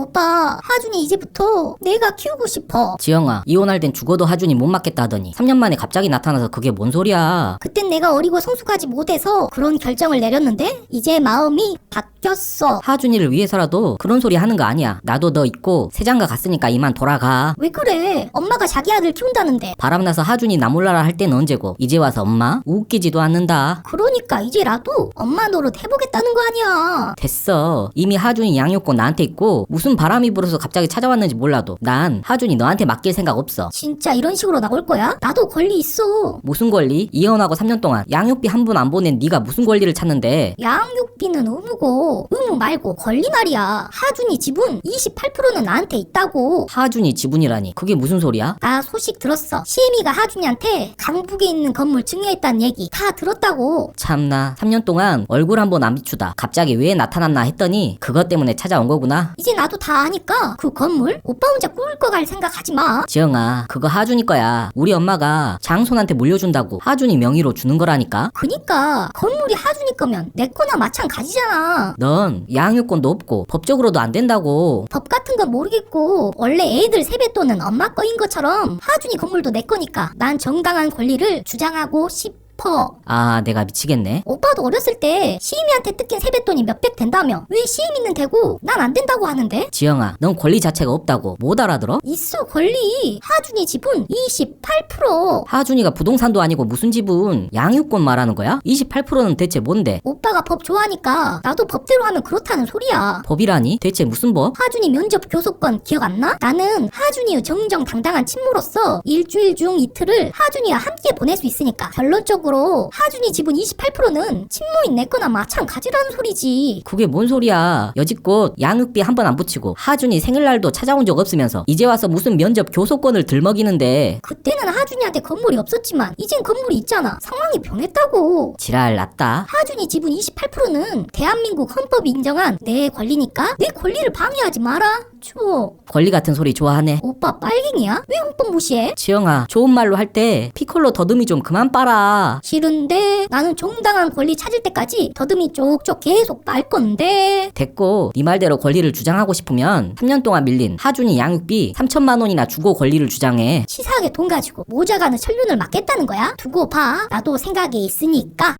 오빠, 하준이 이제부터 내가 키우고 싶어. 지영아 이혼할 땐 죽어도 하준이 못 맞겠다 하더니 3년 만에 갑자기 나타나서 그게 뭔 소리야 그땐 내가 어리고 성숙하지 못해서 그런 결정을 내렸는데 이제 마음이 바뀌었어. 하준이를 위해서라도 그런 소리 하는 거 아니야 나도 너 있고 세장가 갔으니까 이만 돌아가 왜 그래? 엄마가 자기 아들 키운다는데. 바람나서 하준이 나 몰라라 할 때는 언제고 이제 와서 엄마? 웃기지도 않는다 그러니까 이제라도 엄마 노릇 해보겠다는 거 아니야. 됐어 이미 하준이 양육권 나한테 있고 무슨 바람이 불어서 갑자기 찾아왔는지 몰라도 난 하준이 너한테 맡길 생각 없어 진짜 이런 식으로 나올 거야? 나도 권리 있어. 무슨 권리? 이혼하고 3년 동안 양육비 한분안 보낸 네가 무슨 권리를 찾는데 양육비는 의무고 의무 말고 권리 말이야. 하준이 지분 28%는 나한테 있다고. 하준이 지분이라니 그게 무슨 소리야? 나 소식 들었어. 시애미가 하준이한테 강북에 있는 건물 증여했다는 얘기 다 들었다고. 참나 3년 동안 얼굴 한 번 안 비추다 갑자기 왜 나타났나 했더니 그것 때문에 찾아온 거구나 이제 나도 다 아니까 그 건물 오빠 혼자 꾸밀 갈 생각하지 마. 지영아 그거 하준이 거야 우리 엄마가 장손한테 물려준다고 하준이 명의로 주는 거라니까 그니까 건물이 하준이 거면 내 거나 마찬가지잖아. 넌 양육권도 없고 법적으로도 안 된다고 법 같은 건 모르겠고 원래 애들 세뱃돈은 엄마 거인 것처럼 하준이 건물도 내 거니까 난 정당한 권리를 주장하고 싶 어. 아 내가 미치겠네 오빠도 어렸을 때 시임이한테 뜯긴 세뱃돈이 몇백 된다며 왜 시임이는 되고 난 안 된다고 하는데? 지영아 넌 권리 자체가 없다고 못 알아들어? 있어 권리 하준이 지분 28% 하준이가 부동산도 아니고 무슨 지분 양육권 말하는 거야? 28%는 대체 뭔데? 오빠가 법 좋아하니까 나도 법대로 하면 그렇다는 소리야 법이라니? 대체 무슨 법? 하준이 면접 교섭권 기억 안 나? 나는 하준이의 정정당당한 친모로서 일주일 중 이틀을 하준이와 함께 보낼 수 있으니까 결론적으로 하준이 지분 28%는 친모인 내 거나 마찬가지라는 소리지. 그게 뭔 소리야. 여지껏 양육비 한 번 안 붙이고 하준이 생일날도 찾아온 적 없으면서 이제 와서 무슨 면접 교섭권을 들먹이는데. 그때는 하준이한테 건물이 없었지만 이젠 건물이 있잖아. 상황이 변했다고. 지랄 났다. 하준이 지분 28%는 대한민국 헌법이 인정한 내 권리니까 내 권리를 방해하지 마라 추워 권리 같은 소리 좋아하네. 오빠 빨갱이야? 왜 헌법 무시해? 지영아 좋은 말로 할 때 피콜로 더듬이 좀 그만 빨아. 싫은데? 나는 정당한 권리 찾을 때까지 더듬이 쪽쪽 계속 빨 건데. 됐고 네 말대로 권리를 주장하고 싶으면 3년 동안 밀린 하준이 양육비 3천만 원이나 주고 권리를 주장해. 치사하게 돈 가지고 모자가는 천륜을 맞겠다는 거야? 두고 봐. 나도 생각이 있으니까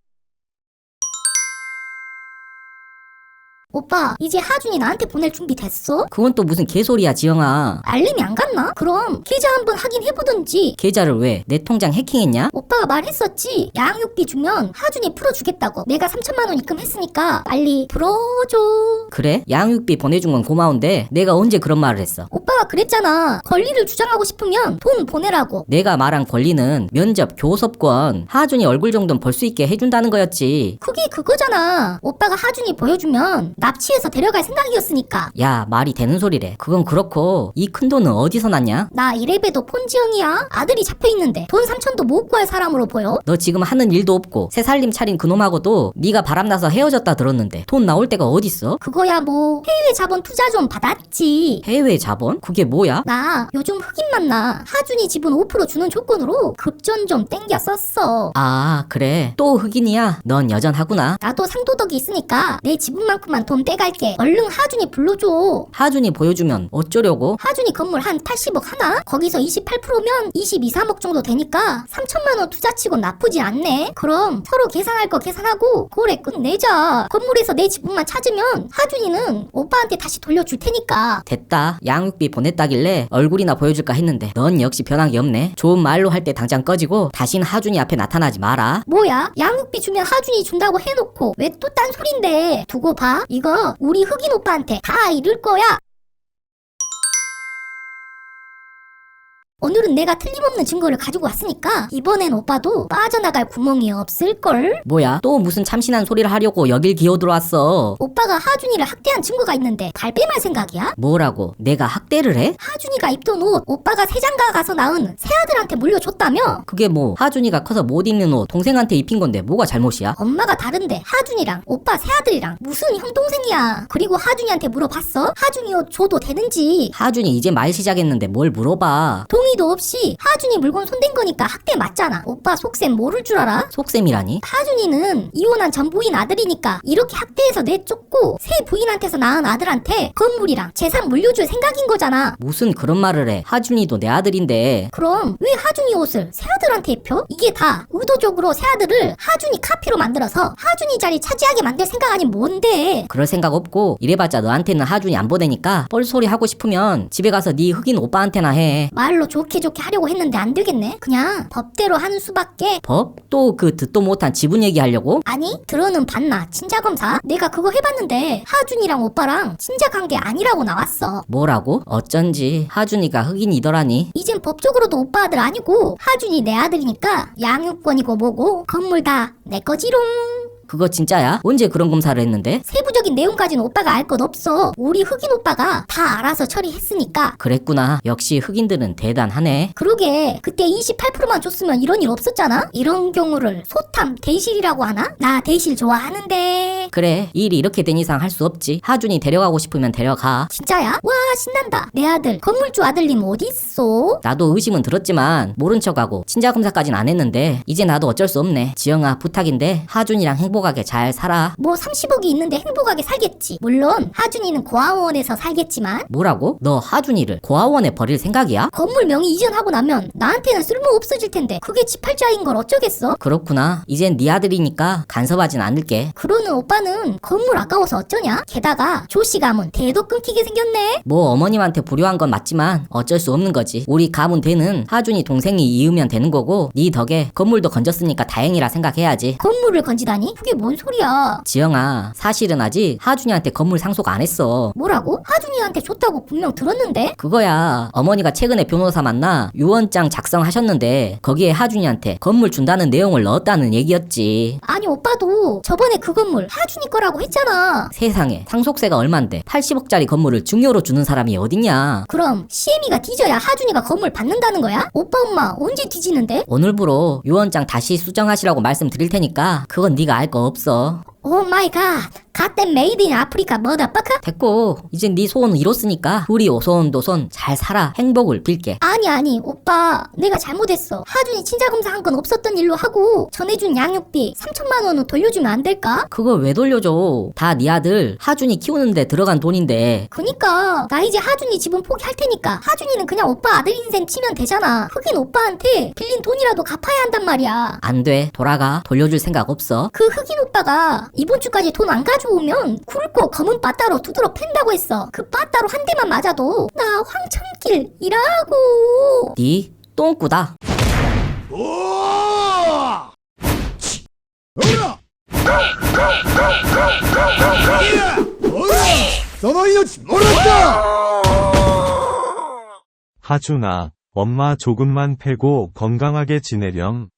오빠 이제 하준이 나한테 보낼 준비 됐어? 그건 또 무슨 개소리야 지영아 알림이 안 갔나? 그럼 계좌 한번 확인해보든지 계좌를 왜 내 통장 해킹했냐? 오빠가 말했었지 양육비 주면 하준이 풀어주겠다고 내가 3천만 원 입금했으니까 빨리 풀어줘 그래? 양육비 보내준 건 고마운데 내가 언제 그런 말을 했어 오빠가 그랬잖아. 권리를 주장하고 싶으면 돈 보내라고. 내가 말한 권리는 면접 교섭권 하준이 얼굴 정도는 볼수 있게 해준다는 거였지. 그게 그거잖아. 오빠가 하준이 보여주면 납치해서 데려갈 생각이었으니까. 야 말이 되는 소리래. 그건 그렇고 이 큰 돈은 어디서 났냐? 나 이래봬도 폰지형이야. 아들이 잡혀있는데 돈 3천도 못 구할 사람으로 보여. 너 지금 하는 일도 없고 새 살림 차린 그놈하고도 네가 바람나서 헤어졌다 들었는데 돈 나올 데가 어딨어? 그거야 뭐. 해외 자본 투자 좀 받았지. 해외 자본? 그게 뭐야? 나 요즘 흑인 만나 하준이 지분 5% 주는 조건으로 급전 좀 땡겨 썼어 아 그래 또 흑인이야 넌 여전하구나 나도 상도덕이 있으니까 내 지분만큼만 돈 떼갈게 얼른 하준이 불러줘 하준이 보여주면 어쩌려고? 하준이 건물 한 80억 하나? 거기서 28%면 22, 3억 정도 되니까 3천만 원 투자치고 나쁘지 않네. 그럼 서로 계산할 거 계산하고 거래 끝내자. 건물에서 내 지분만 찾으면 하준이는 오빠한테 다시 돌려줄 테니까. 됐다 양육비 보냈다길래 얼굴이나 보여줄까 했는데 넌 역시 변한 게 없네 좋은 말로 할 때 당장 꺼지고 다신 하준이 앞에 나타나지 마라 뭐야? 양육비 주면 하준이 준다고 해놓고 왜 또 딴 소린데? 두고 봐. 이거 우리 흑인 오빠한테 다 이를 거야. 오늘은 내가 틀림없는 증거를 가지고 왔으니까 이번엔 오빠도 빠져나갈 구멍이 없을걸? 뭐야 또 무슨 참신한 소리를 하려고 여길 기어 들어왔어 오빠가 하준이를 학대한 증거가 있는데 발뺌할 생각이야? 뭐라고 내가 학대를 해? 하준이가 입던 옷 오빠가 세장가 가서 낳은 새아들한테 물려줬다며? 그게 뭐 하준이가 커서 못 입는 옷 동생한테 입힌 건데 뭐가 잘못이야? 엄마가 다른데 하준이랑 오빠 새아들이랑 무슨 형동생이야 그리고 하준이한테 물어봤어? 하준이 옷 줘도 되는지 하준이 이제 말 시작했는데 뭘 물어봐 동의 동의도 없이 하준이 물건 손댄 거니까 학대 맞잖아. 오빠 속셈 모를 줄 알아? 속셈이라니? 하준이는 이혼한 전 부인 아들이니까 이렇게 학대해서 내쫓고 새 부인한테서 낳은 아들한테 건물이랑 재산 물려줄 생각인 거잖아. 무슨 그런 말을 해. 하준이도 내 아들인데. 그럼 왜 하준이 옷을 새아들한테 입혀? 이게 다 의도적으로 새아들을 하준이 카피로 만들어서 하준이 자리 차지하게 만들 생각 아니 뭔데? 그럴 생각 없고 이래봤자 너한테는 하준이 안 보내니까 뻘소리 하고 싶으면 집에 가서 네 흑인 오빠한테나 해. 말로 좋게 좋게 하려고 했는데 안 되겠네. 그냥 법대로 하는 수밖에. 법? 또 그 듣도 못한 지분 얘기하려고? 아니 들어는 봤나 친자 검사? 내가 그거 해봤는데 하준이랑 오빠랑 친자 관계 아니라고 나왔어. 뭐라고? 어쩐지 하준이가 흑인이더라니. 이젠 법적으로도 오빠 아들 아니고 하준이 내 아들이니까 양육권이고 뭐고 건물 다 내 거지롱. 그거 진짜야? 언제 그런 검사를 했는데? 세부적인 내용까지는 오빠가 알것 없어. 우리 흑인 오빠가 다 알아서 처리했으니까. 그랬구나. 역시 흑인들은 대단하네. 그러게 그때 28%만 줬으면 이런 일 없었잖아? 이런 경우를 소탐 대실이라고 하나? 나 대실 좋아하는데 그래, 일이 이렇게 된 이상 할 수 없지. 하준이 데려가고 싶으면 데려가. 진짜야? 와 신난다 내 아들 건물주 아들님 어딨어? 나도 의심은 들었지만 모른 척하고 친자 검사까진 안 했는데 이제 나도 어쩔 수 없네. 지영아 부탁인데 하준이랑 행복 하게 잘 살아. 뭐 30억이 있는데 행복하게 살겠지 물론 하준이는 고아원에서 살겠지만 뭐라고? 너 하준이를 고아원에 버릴 생각이야? 건물 명의 이전하고 나면 나한테는 쓸모 없어질 텐데 그게 집팔자인 걸 어쩌겠어? 그렇구나. 이젠 네 아들이니까 간섭하진 않을게. 그러는 오빠는 건물 아까워서 어쩌냐? 게다가 조씨 가문 대도 끊기게 생겼네. 뭐 어머님한테 불효한 건 맞지만 어쩔 수 없는 거지. 우리 가문 되는 하준이 동생이 이으면 되는 거고 네 덕에 건물도 건졌으니까 다행이라 생각해야지. 건물을 건지다니? 그게 뭔 소리야? 지영아, 사실은 아직 하준이한테 건물 상속 안 했어. 뭐라고? 하준이한테 줬다고 분명 들었는데? 그거야. 어머니가 최근에 변호사 만나 유언장 작성하셨는데 거기에 하준이한테 건물 준다는 내용을 넣었다는 얘기였지. 아니 오빠도 저번에 그 건물 하준이 거라고 했잖아. 세상에 상속세가 얼만데 80억짜리 건물을 중요로 주는 사람이 어딨냐. 그럼 CM이가 뒤져야 하준이가 건물 받는다는 거야? 오빠 엄마 언제 뒤지는데? 오늘부로 유언장 다시 수정하시라고 말씀드릴 테니까 그건 네가 알 거 없어. 오 마이 갓. 갓댐 메이드 인 아프리카 머더퍼커? 됐고 이젠 네 소원은 이뤘으니까 우리 오손도손 잘 살아 행복을 빌게. 아니 아니 오빠 내가 잘못했어 하준이 친자검사 한 건 없었던 일로 하고 전해준 양육비 3천만 원은 돌려주면 안 될까? 그걸 왜 돌려줘? 다 네 아들 하준이 키우는데 들어간 돈인데 그니까 나 이제 하준이 집은 포기할 테니까 하준이는 그냥 오빠 아들 인생 치면 되잖아 흑인 오빠한테 빌린 돈이라도 갚아야 한단 말이야 안 돼. 돌아가. 돌려줄 생각 없어. 그 흑인 오빠가 이번 주까지 돈 안 가져오면 굵고 검은 바따로 두드러 팬다고 했어. 그 바따로 한 대만 맞아도 나 황천길이라고. 니 똥꾸다. 하준아, 엄마 조금만 패고 건강하게 지내렴.